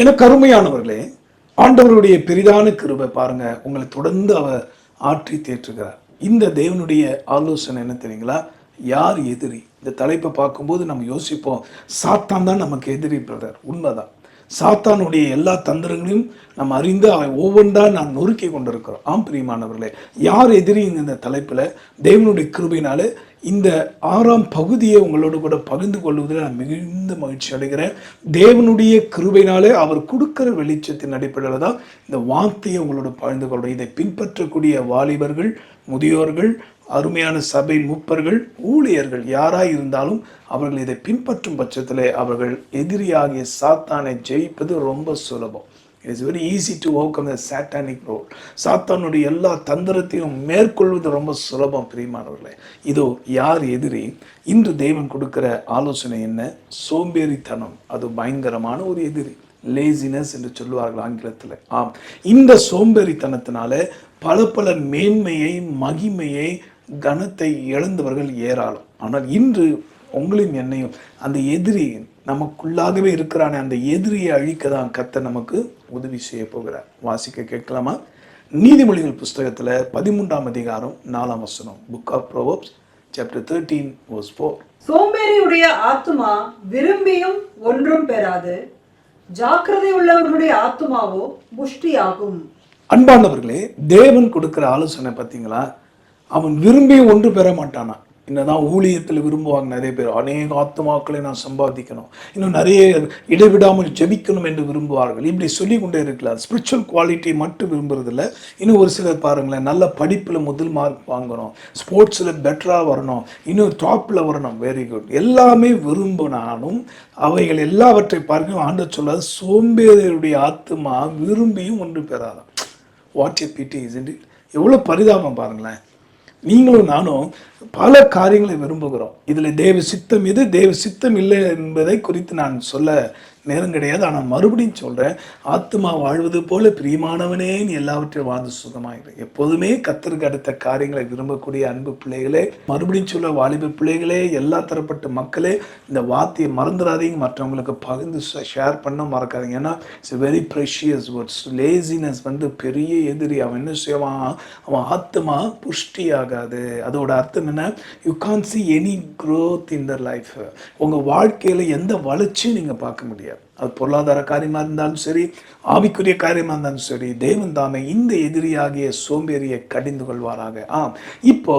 என கருமையானவர்களே ஆண்டவருடைய பெரிதான கிருபை பாருங்க. உங்களை தொடர்ந்து அவர் ஆற்றி தேற்றுகிறார். இந்த தேவனுடைய ஆலோசனை என்ன தெரியுங்களா? யார் எதிரி? இந்த தலைப்பை பார்க்கும்போது நம்ம யோசிப்போம். சாத்தான் தான் நமக்கு எதிரி பிரதர். உண்மைதான். சாத்தானுடைய எல்லா தந்திரங்களையும் நம்ம அறிந்து அவன் ஒவ்வொன்றா நான் நொறுக்கி கொண்டிருக்கிறோம். ஆம் பிரியமானவர்களே யார் எதிரிங்க இந்த தலைப்பில்? தேவனுடைய கிருபையினால இந்த ஆறாம் பகுதியை உங்களோடு கூட பகிர்ந்து கொள்வதில் நான் மிகுந்த மகிழ்ச்சி அடைகிறேன். தேவனுடைய கிருபைனாலே அவர் கொடுக்கிற வெளிச்சத்தின் அடிப்படையில் தான் இந்த வார்த்தையை உங்களோட பகிர்ந்து கொள்கிறேன். இதை பின்பற்றக்கூடிய வாலிபர்கள் முதியோர்கள் அருமையான சபை மூப்பர்கள் ஊழியர்கள் யாராக இருந்தாலும் அவர்கள் இதை பின்பற்றும் பட்சத்தில் அவர்கள் எதிரியாகிய சாத்தானை ஜெயிப்பது ரொம்ப சுலபம். It's very easy to overcome the satanic role சாத்தானுடைய எல்லா தந்திரத்தையும் மேற்கொள்வது ரொம்ப சுலபம் பிரியமானவர்களே. இதோ யார் எதிரி? இன்று தேவன் கொடுக்கிற ஆலோசனை என்ன? சோம்பேறித்தனம். அது பயங்கரமான ஒரு எதிரி. லேசினஸ் என்று சொல்லுவார்கள் ஆங்கிலத்தில். ஆம். இந்த சோம்பேறித்தனத்தினால பல பல மேன்மையை மகிமையை கனத்தை இழந்தவர்கள் ஏராளம். ஆனால் இன்று உங்களையும் என்னையும் அந்த எதிரி நமக்குள்ளாகவே இருக்கிறானே அந்த எதிரியை அழிக்க தான் கத்த நமக்கு உதவி செய்ய போகிறார். வாசிக்க கேட்கலாமா? நீதிமொழிகள் புஸ்தகத்தில் பதிமூன்றாம் அதிகாரம் நாலாம் வசனம் book of Proverbs chapter thirteen verse four சோம்பேறியுடைய ஆத்துமா விரும்பியும் ஒன்றும் பெறாது. ஜாக்கிரதை உள்ளவர்களுடைய ஆத்துமாவோ புஷ்டியாகும். அன்பானவர்களே தேவன் கொடுக்கிற ஆலோசனை பார்த்தீங்களா? அவன் விரும்பி ஒன்று பெற மாட்டானா? என்னதான் ஊழியத்தில் விரும்புவாங்க நிறைய பேர். அநேக ஆத்மாக்களை நான் சம்பாதிக்கணும். இன்னும் நிறைய இடைவிடாமல் ஜெபிக்கணும் என்று விரும்புவார்கள். இப்படி சொல்லி கொண்டே இருக்கலாம் ஸ்பிரிச்சுவல் குவாலிட்டி மட்டும் விரும்புறதில்ல. இன்னும் ஒரு சிலர் பாருங்களேன் நல்ல படிப்பில் முதல் மார்க் வாங்கணும். ஸ்போர்ட்ஸில் பெட்டராக வரணும். இன்னும் டாப்பில் வரணும். வெரி குட் எல்லாமே விரும்பினாலும் அவைகள் எல்லாவற்றை பார்க்க ஆண்டு சொல்லாது சோம்பேறியுடைய ஆத்மா விரும்பியும் ஒன்று பெறாதான் வாட் எ பிடி இஸ் இட் எவ்வளோ பரிதாபம் பாருங்களேன். நீங்களும் நானும் பல காரியங்களை விரும்புகிறோம். இதில் தேவ சித்தம் எது? தேவ சித்தம் இல்லை என்பதை குறித்து நான் சொல்ல நேரம் கிடையாது. ஆனால் மறுபடியும் சொல்கிறேன் ஆத்மா வாழ்வது போல பிரியமானவனே நீ எல்லாவற்றையும் வாழ்ந்து சுகமாயிரு. எப்போதுமே கத்தருக்கு அடுத்த காரியங்களை விரும்பக்கூடிய அன்பு பிள்ளைகளே மறுபடியும் சொல்ல வாலிப பிள்ளைகளே எல்லா தரப்பட்ட மக்களே இந்த வார்த்தையை மறந்துடாதீங்க. மற்றவங்களுக்கு பகிர்ந்து ஷேர் பண்ண மறக்காதீங்க. ஏன்னா it's very precious words laziness வந்து பெரிய எதிரி. அவன் என்ன செய்வான்? அவன் ஆத்மா புஷ்டி ஆகாது அதோட அர்த்தம் என்ன? You can't see any growth in the life உங்கள் வாழ்க்கையில் எந்த வளர்ச்சியும் நீங்கள் பார்க்க முடியாது. அது பொருளாதார காரியமாக இருந்தாலும் சரி ஆவிக்குரிய காரியமாக இருந்தாலும் சரி தேவன் தாமே இந்த எதிரியாகிய சோம்பேறியை கடிந்து கொள்வாராக. ஆம். இப்போ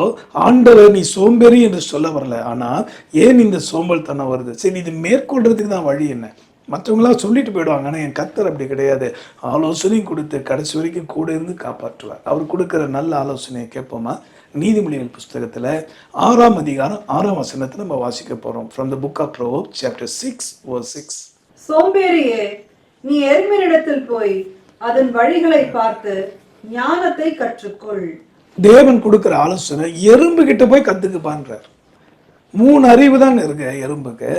ஆண்டவர் நீ சோம்பேறி என்று சொல்ல வரல ஆனால் ஏன் இந்த சோம்பல் தனம் வருது? சரி இது மேற்கொள்றதுக்கு தான் வழி என்ன? மற்றவங்களாம் சொல்லிட்டு போயிடுவாங்க ஆனால் என் கத்தர் அப்படி கிடையாது. ஆலோசனையும் கொடுத்து கடைசி வரைக்கும் கூட இருந்து காப்பாற்றுவார். அவர் கொடுக்குற நல்ல ஆலோசனையை கேட்போமா? நீதிமொழிகள் புஸ்தகத்தில் ஆறாம் அதிகாரம் ஆறாம் வசனத்தை நம்ம வாசிக்க போகிறோம் from the book of Proverbs chapter six oh six சோம்பேறியே நீ எருமினிடத்தில் போய் அதன் வழிகளை பார்த்து ஞானத்தை கற்றுக்கொள். தேவன் கொடுக்குற ஆலோசனை எறும்பு கிட்ட போய் கத்துக்குப்பான்றார். மூணு அறிவு தான் இருக்கு எறும்புக்கு.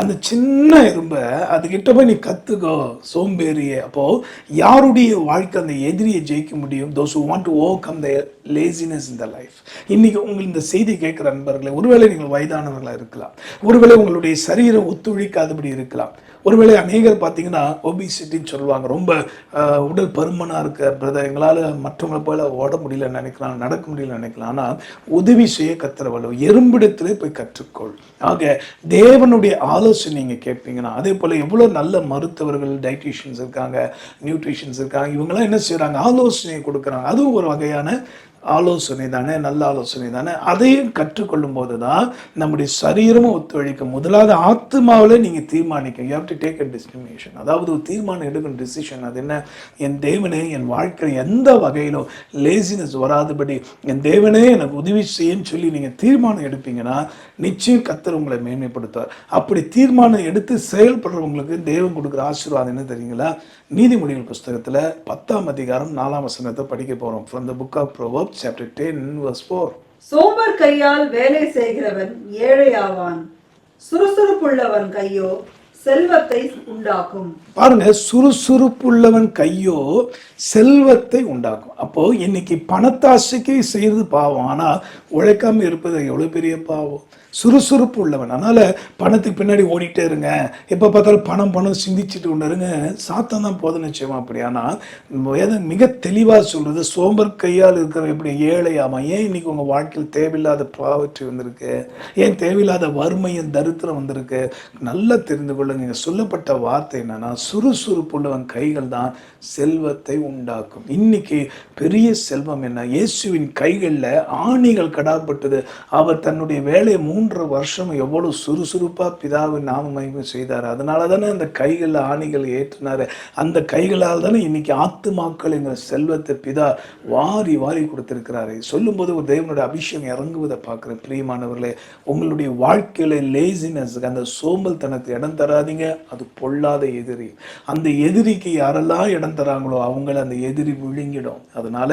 அந்த சின்ன எறும்பை அதுகிட்ட போய் நீ கற்றுக்கோ சோம்பேறிய. அப்போது யாருடைய வாழ்க்கை அந்த எதிரியை ஜெயிக்க முடியும்? Those who want to overcome the laziness in the life இன்னைக்கு உங்கள் இந்த செய்தி கேட்குற நண்பர்களே ஒருவேளை நீங்கள் வயதானவர்களாக இருக்கலாம். ஒருவேளை உங்களுடைய சரீரம் ஒத்துழைக்காதபடி இருக்கலாம். ஒருவேளை அநேகர் பார்த்தீங்கன்னா ஒபிசிட்டின்னு சொல்லுவாங்க. ரொம்ப உடல் பருமனாக இருக்க பிரதர் எங்களால் மற்றவங்களை போல ஓட முடியலன்னு நினைக்கலாம் நடக்க முடியலன்னு நினைக்கலாம். ஆனால் உதவி செய்ய கத்துறவளோ எறும்பிடத்திலே போய் கற்றுக்கொள். ஆக தேவனுடைய ஆலோசனை நீங்கள் கேட்பீங்கன்னா அதே போல் எவ்வளோ நல்ல மருத்துவர்கள் டைட்டிஷியன்ஸ் இருக்காங்க நியூட்ரிஷன்ஸ் இருக்காங்க இவங்கெல்லாம் என்ன செய்கிறாங்க ஆலோசனை கொடுக்குறாங்க. அதுவும் ஒரு வகையான ஆலோசனை தானே நல்ல ஆலோசனை தானே அதையும் கற்றுக்கொள்ளும் போது தான் நம்முடைய சரீரமும் ஒத்துழைக்கும். முதலாவது ஆத்மாவில் நீங்கள் தீர்மானிக்க you have to take a determination அதாவது ஒரு தீர்மானம் எடுக்கணும் டிசிஷன் அது என்ன? என் தேவனே என் வாழ்க்கையில் எந்த வகையிலும் லேசினஸ் வராதபடி என் தேவனே எனக்கு உதவி செய்யன்னு சொல்லி நீங்கள் தீர்மானம் எடுப்பீங்கன்னா நிச்சயம் கத்தர் உங்களை மேன்மைப்படுத்துவார். அப்படி தீர்மானம் எடுத்து செயல்படுறவங்களுக்கு தேவன் கொடுக்குற ஆசீர்வாதம் என்ன தெரியுங்களா? நீதிமொழிகள் புஸ்தகத்தில் பத்தாம் அதிகாரம் நாலாம் வசனத்தை படிக்க போகிறோம் from the book of Proverb chapter ten verse four சோம்பர் கையால் வேலை செய்கிறவன் ஏழையாவான். சுறுசுறுப்புள்ளவன் கையோ செல்வத்தை உண்டாக்கும். பாருங்க சுறுசுறுப்புள்ளவன் கையோ செல்வத்தை உண்டாக்கும். அப்போ இன்னைக்கு பணத்தாசைக்கு செய்யறது பாவம். ஆனா உழைக்காம இருப்பது எவ்வளவு பெரிய பாவம்? சுறுசுறுப்பு உள்ளவன். அதனால் பணத்துக்கு பின்னாடி ஓடிட்டே இருங்க. எப்போ பார்த்தாலும் பணம் பணம் சிந்திச்சுட்டு கொண்டு இருங்க. சாத்தம் தான் போதும் நிச்சயமா அப்படி. ஆனால் மிக தெளிவாக சொல்கிறது சோம்பர் கையால் இருக்கிற எப்படி ஏழையாமா? ஏன் இன்னைக்கு உங்கள் வாழ்க்கையில் தேவையில்லாத பாவற்றி வந்திருக்கு? ஏன் தேவையில்லாத வறுமையும் தரித்திரம் வந்திருக்கு? நல்லா தெரிந்து கொள்ளுங்க. சொல்லப்பட்ட வார்த்தை என்னன்னா சுறுசுறுப்பு உள்ளவன் கைகள் தான் செல்வத்தை உண்டாக்கும். இன்னைக்கு பெரிய செல்வம் என்ன? இயேசுவின் கைகளில் ஆணிகள் கடாப்பட்டது. அவர் தன்னுடைய வேலையை மூன்று வருஷம் எவ்வளவு சுறுசுறுப்பா பிதாவின் நாம மகிமை செய்தார். அதனால தானே அந்த கைகளில் ஆணிகள் ஏற்றினார். அந்த கைகளால் தானே இன்னைக்கு ஆத்துமாக்கள் எங்கள் செல்வத்தை பிதா வாரி வாரி கொடுத்திருக்கிறாரு. சொல்லும்போது ஒரு தேவனுடைய அபிஷேகம் இறங்குவதை பார்க்குறேன். பிரியமானவர்களே உங்களுடைய வாழ்க்கையில லேசினஸ் அந்த சோம்பல் தனத்தை இடம் தராதீங்க. அது பொல்லாத எதிரி. அந்த எதிரிக்கு யாரெல்லாம் இடம் தராங்களோ அவங்கள அந்த எதிரி விழுங்கிடும். அதனால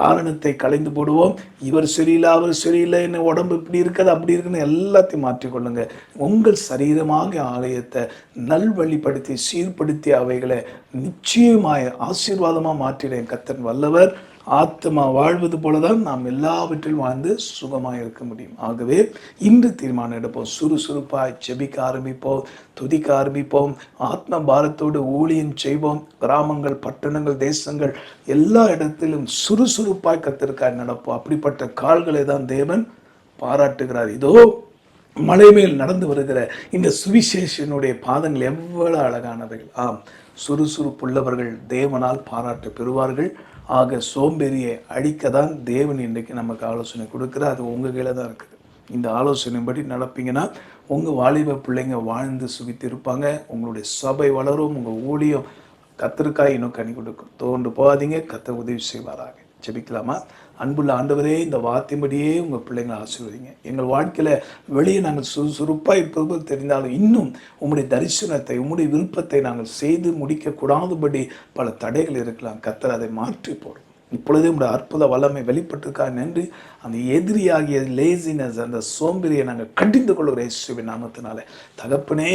காரணத்தை கலைந்து போடுவோம். இவர் சரியில்லை அவர் சரியில்லை என்ன உடம்பு இப்படி இருக்குது அப்படி இருக்குன்னு எல்லாத்தையும் மாற்றிக்கொள்ளுங்க உங்கள் சரீரமாக ஆலயத்தை நல்வழிப்படுத்தி சீர்படுத்தி அவைகளை நிச்சயமாய் ஆசீர்வாதமாக மாற்றினேன் கத்தன் வல்லவர் ஆத்மா வாழ்வது போலதான் நாம் எல்லாவற்றிலும் வாழ்ந்து சுகமாக இருக்க முடியும். ஆகவே இன்று தீர்மானம் எடுப்போம். சுறுசுறுப்பாய் செபிக்க ஆரம்பிப்போம் துதிக்க ஆரம்பிப்போம் ஆத்ம பாரத்தோடு ஊழியம் செய்வோம். கிராமங்கள் பட்டணங்கள் தேசங்கள் எல்லா இடத்திலும் சுறுசுறுப்பாய் கத்திருக்காய் நடப்போம். அப்படிப்பட்ட கால்களை தான் தேவன் பாராட்டுகிறார். இதோ மலை மேல் நடந்து வருகிற இந்த சுவிசேஷனுடைய பாதங்கள் எவ்வளவு அழகானவைகள் ஆம் சுறுசுறுப்புள்ளவர்கள் தேவனால் பாராட்டு பெறுவார்கள். ஆக சோம்பேறியை அழிக்க தான் தேவன் இன்றைக்கு நமக்கு ஆலோசனை கொடுக்குறா அது உங்கள் கையில் தான் இருக்குது. இந்த ஆலோசனைப்படி நடப்பீங்கன்னா உங்கள் வாலிப பிள்ளைங்க வாழ்ந்து சுவித்து இருப்பாங்க உங்களுடைய சபை வளரும் உங்கள் ஊழியம் கத்திருக்காய் இன்னும் கனி கொடுக்கும் தோன்று போகாதீங்க. கத்த உதவி செய்வாராக. ஜெபிக்கலாமா? அன்புள்ள ஆண்டவரே இந்த வார்த்தையின்படியே உங்கள் பிள்ளைங்களை ஆசீர்வதிங்க. எங்கள் வாழ்க்கையில் வெளியே நாங்கள் சுறுசுறுப்பாக இருப்பது தெரிந்தாலும் இன்னும் உம்முடைய தரிசனத்தை உம்முடைய விருப்பத்தை நாங்கள் செய்து முடிக்கக்கூடாதபடி பல தடைகள் இருக்கலாம். கத்தர் அதை மாற்றி போடும். இப்பொழுதே உங்களுடைய அற்புத வல்லமை வெளிப்பட்டிருக்கா நன்றி. அந்த எதிரியாகிய லேசினஸ் அந்த சோம்பேறியை நாங்கள் கண்டிந்து கொள்கிற இயேசுவின் நாமத்தினால. தகப்பனே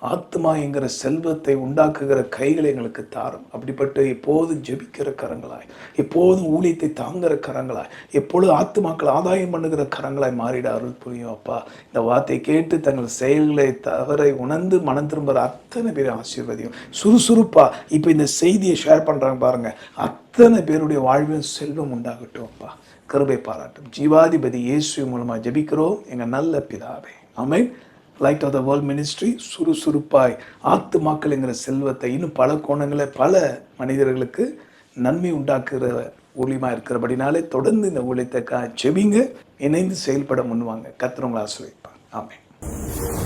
ஆத்மா என்கிற செல்வத்தை உண்டாக்குகிற கைகளை எங்களுக்கு தாரும். அப்படிப்பட்டு எப்போதும் ஜெபிக்கிற கரங்களாய் எப்போதும் ஊழியத்தை தாங்குகிற கரங்களாய் எப்பொழுதும் ஆத்துமாக்கள் ஆதாயம் பண்ணுகிற கரங்களாய் மாறிட அருள் புரியும் அப்பா. இந்த வார்த்தை கேட்டு தங்கள் செயல்களை தவறை உணர்ந்து மனம் திரும்புகிற அத்தனை பேரை ஆசீர்வதியும். சுறுசுறுப்பா இப்போ இந்த செய்தியை ஷேர் பண்ணுறாங்க பாருங்க. அத்தனை பேருடைய வாழ்வில் செல்வம் உண்டாகட்டும் அப்பா. கிருபை பாராட்டும். ஜீவாதிபதி இயேசு மூலமா ஜெபிக்கிறோம். எங்க நல்ல பிதாவே. Amen light of the world ministry சுறுசுறுப்பாய் ஆத்துமாக்கள்ங்கிற செல்வத்தை இன்னும் பல கோணங்களில் பல மனிதர்களுக்கு நன்மை உண்டாக்குற ஊழியமாக இருக்கிறபடினாலே தொடர்ந்து இந்த ஊழியத்தை கா- இணைந்து செயல்பட முன்வாங்க. கத்துறவங்களை ஆசிரியப்பாங்க ஆமென்.